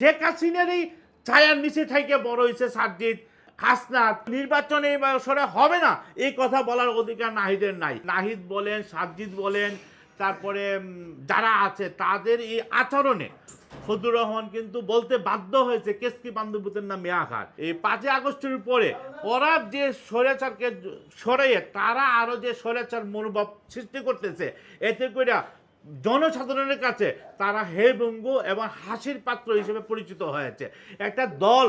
শেখ হাসিনারই ছায়ার নিচে থেকে বড় হয়েছে সাজ্জিদ হাসনাত নির্বাচনে এই বছরে হবে না, এই কথা বলার অধিকার নাহিদের নাই। নাহিদ বলেন, সাজ্জিদ বলেন, তারপরে যারা আছে তাদের এই আচরণে ফজলুর রহমান কিন্তু বলতে বাধ্য হয়েছে কেসকি বান্ধবীদের নাম মেয়াঘাট এই পাঁচই আগস্টের পরে ওরা যে স্বৈরাচারকে সরাইয়ে তারা আরও যে স্বৈরাচার মনোভাব সৃষ্টি করতেছে, এতে করে জনসাধারণের কাছে তারা হে বঙ্গু এবং হাসির পাত্র হিসেবে পরিচিত হয়েছে। একটা দল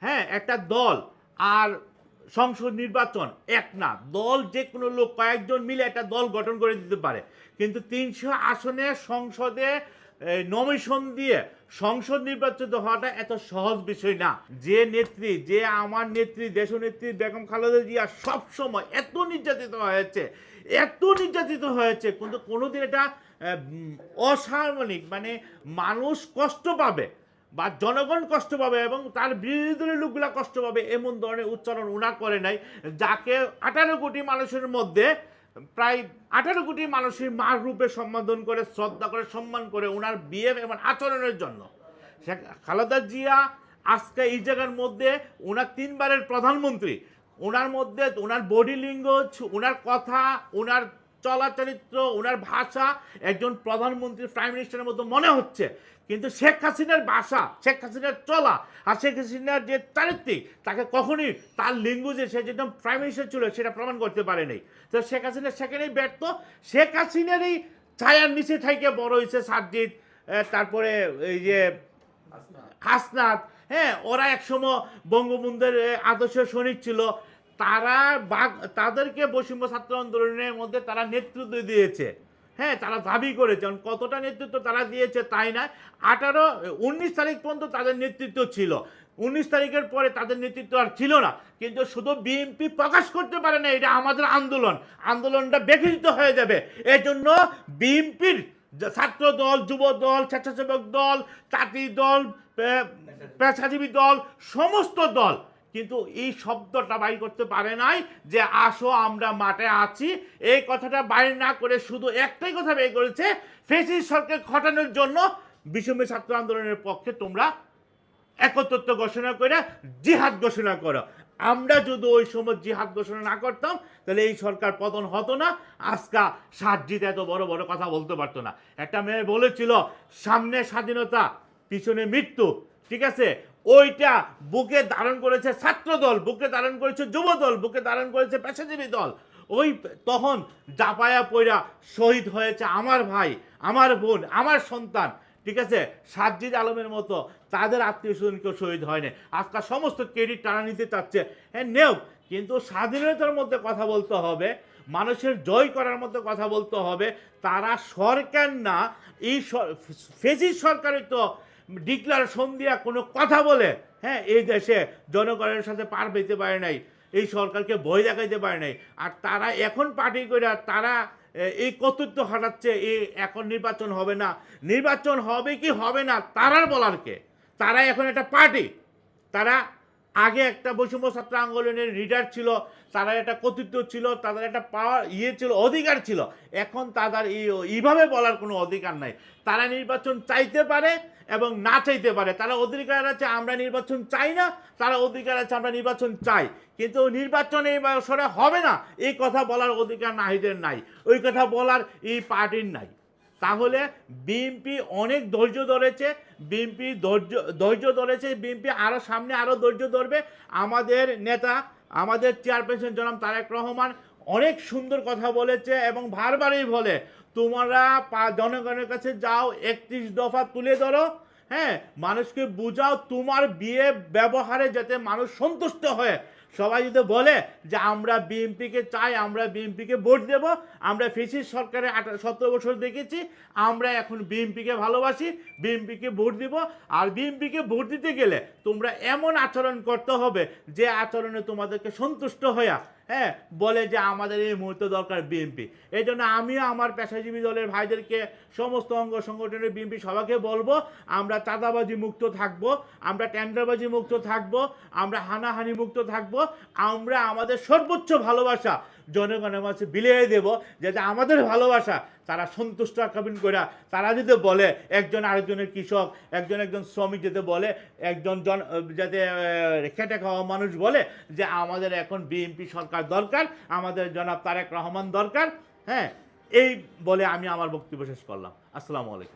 হ্যাঁ একটা দল। আর সংসদ নির্বাচন, এক না। দল যে কোনো লোক কয়েকজন মিলে একটা দল গঠন করে দিতে পারে। কিন্তু তিনশো আসনে সংসদে নমিশন দিয়ে সংসদ নির্বাচিত হওয়াটা এত সহজ বিষয় না। যে নেত্রী, যে আমার নেত্রী, দেশনেত্রী বেগম খালেদা জিয়া সবসময় এত নির্যাতিত হয়েছে, এত নির্যাতিত হয়েছে, কিন্তু কোনোদিন এটা অসামরিক মানে মানুষ কষ্ট পাবে। বা জনগণ কষ্ট পাবে এবং তার বিরোধী দলের লোকগুলা কষ্ট পাবে এমন ধরনের উচ্চারণ উনা করে নাই, যাকে আঠারো কোটি মানুষের মধ্যে প্রায় আঠারো কোটি মানুষের মার রূপে সম্বোধন করে, শ্রদ্ধা করে, সম্মান করে ওনার বিয়ে এবং আচরণের জন্য। শেখ খালেদা জিয়া আজকে এই জায়গার মধ্যে ওনার তিনবারের প্রধানমন্ত্রী। ওনার মধ্যে ওনার বডি লিঙ্গজ ওনার কথা, ওনার চলাচরিত্র ওনার ভাষা একজন প্রধানমন্ত্রী প্রাইম মিনিস্টারের মতো মনে হচ্ছে। কিন্তু শেখ হাসিনার ভাষা শেখ হাসিনার চলা আর শেখ হাসিনার যে চারিত্রিক তাকে কখনই তার লিঙ্গুজে সে যেটা প্রাইম মিনিস্টার ছিল সেটা প্রমাণ করতে পারেনি। তো শেখ হাসিনা সেখানেই ব্যর্থ। শেখ হাসিনারই ছায়ার নিচে থেকে বড় হয়েছে সাজ্জিদ তারপরে এই যে হাসনাত। হ্যাঁ ওরা একসময় বঙ্গবন্ধুর আদর্শ সৈনিক ছিল। তারা বাগ তাদেরকে বৈষম্য ছাত্র আন্দোলনের মধ্যে তারা নেতৃত্ব দিয়েছে। হ্যাঁ তারা দাবি করেছে। কতটা নেতৃত্ব তারা দিয়েছে তাই না? আঠারো, উনিশ তারিখ পর্যন্ত তাদের নেতৃত্ব ছিল। উনিশ তারিখের পরে তাদের নেতৃত্ব আর ছিল না। কিন্তু শুধু বিএনপি প্রকাশ করতে পারে না, এটা আমাদের আন্দোলন। আন্দোলনটা বেখিত হয়ে যাবে। এজন্য বিএনপির ছাত্র দল, যুব দল, স্বেচ্ছাসেবক দল চাকরি দল পেশাজীবী দল, সমস্ত দল কিন্তু এই শব্দটা বাইর করতে পারে নাই যে আসো, আমরা মাঠে আছি। এই কথাটা বাইর না করে শুধু একটাই কথা বের করেছে, ফেসিস সরকার ঘটানোর জন্য বিষম্য ছাত্র আন্দোলনের পক্ষে তোমরা একত্রত্ব ঘোষণা করে জিহাদ ঘোষণা করো। আমরা যদি ওই সময় জিহাদ ঘোষণা না করতাম, তাহলে এই সরকার পতন হতো না। আজকা সাজ্জিদ এত বড় বড় কথা বলতে পারতো না। একটা মেয়ে বলেছিল, সামনে স্বাধীনতা, পিছনে মৃত্যু, ঠিক আছে? ওইটা বুকে ধারণ করেছে ছাত্র দল বুকে ধারণ করেছে যুব দল বুকে ধারণ করেছে পেশাজীবী দল। ওই তখন জাপায়া পয়রা শহীদ হয়েছে আমার ভাই, আমার বোন, আমার সন্তান, ঠিক আছে? সাজ্জিদ আলমের মতো, তাদের আত্মীয় স্বজন কেউ শহীদ হয়নি। আজকাল সমস্ত ক্রেডিট টানা নিতে চাচ্ছে। হ্যাঁ নেও, কিন্তু স্বাধীনতার মধ্যে কথা বলতে হবে, মানুষের জয় করার মধ্যে কথা বলতে হবে। তারা সরকার না, এই ফেসিস সরকারের তো ডিক্লারেশন দিয়া কোনো কথা বলে হ্যাঁ এই দেশে জনগণের সাথে পার পেতে পারে নাই, এই সরকারকে ভয় দেখাইতে পারে নাই, আর তারা এখন পার্টি করে তারা এই কর্তৃত্ব হারাচ্ছে এই এখন নির্বাচন হবে না। নির্বাচন হবে কি হবে না, তারার বলার কে? তারা এখন একটা পার্টি, তারা আগে একটা বৈষম্য ছাত্র আন্দোলনের লিডার ছিল তারা একটা কর্তৃত্ব ছিল, তাদের একটা পাওয়ার ইয়ে ছিল, অধিকার ছিল। এখন তাদের এই, এইভাবে বলার কোনো অধিকার নাই। তারা নির্বাচন চাইতে পারে এবং না চাইতে পারে। তারা অধিকার আছে, আমরা নির্বাচন চাই না, তারা অধিকার আছে, আমরা নির্বাচন চাই। কিন্তু নির্বাচন এই বছরে হবে না। এই কথা বলার অধিকার নাহিদের নাই। ওই কথা বলার এই পার্টির নাই। তাহলে বিএনপি অনেক ধৈর্য ধরেছে বিএনপি ধৈর্য ধৈর্য ধরেছে বিএনপি আরও সামনে আরও ধৈর্য ধরবে। আমাদের নেতা, আমাদের চেয়ারপারসন জনাব তারেক রহমান অনেক সুন্দর কথা বলেছে এবং বারবারই বলে, তোমরা জনগণের কাছে যাও, একত্রিশ দফা তুলে ধরো হ্যাঁ? মানুষকে বুঝাও তোমার বিয়ে ব্যবহারে যাতে মানুষ সন্তুষ্ট হয়। সবাই যদি বলে যে আমরা বিএনপিকে চাই, আমরা বিএনপিকে ভোট দেব, আমরা ফেসিস সরকারে আঠা সতেরো বছর দেখেছি, আমরা এখন বিএনপিকে ভালোবাসি, বিএনপিকে ভোট দিব। আর বিএনপিকে ভোট দিতে গেলে তোমরা এমন আচরণ করতে হবে যে আচরণে তোমাদেরকে সন্তুষ্ট হইয়া হ্যাঁ বলে যে আমাদের এই মুহূর্তে দরকার বিএনপি এই জন্য আমিও আমার পেশাজীবী দলের ভাইদেরকে সমস্ত অঙ্গ সংগঠনের বিএনপি সবাইকে বলব, আমরা চাঁদাবাজি মুক্ত থাকব, আমরা টেন্ডারবাজি মুক্ত থাকব, আমরা হানাহানি মুক্ত থাকব, আমরা আমাদের সর্বোচ্চ ভালোবাসা জনগণের মাঝে বিলিয়ে দেব যাতে আমাদের ভালোবাসা তারা সন্তুষ্ট কাবিন করে তারা যদি বলে, একজন আরেকজনের কৃষক, একজন একজন শ্রমিক যাতে বলে, একজন জন, যাতে খেটে খাওয়া মানুষ বলে যে আমাদের এখন বিএনপি সরকার দরকার, আমাদের জনাব তারেক রহমান দরকার হ্যাঁ? এই বলে আমি আমার বক্তব্য শেষ করলাম। আসসালামু আলাইকুম।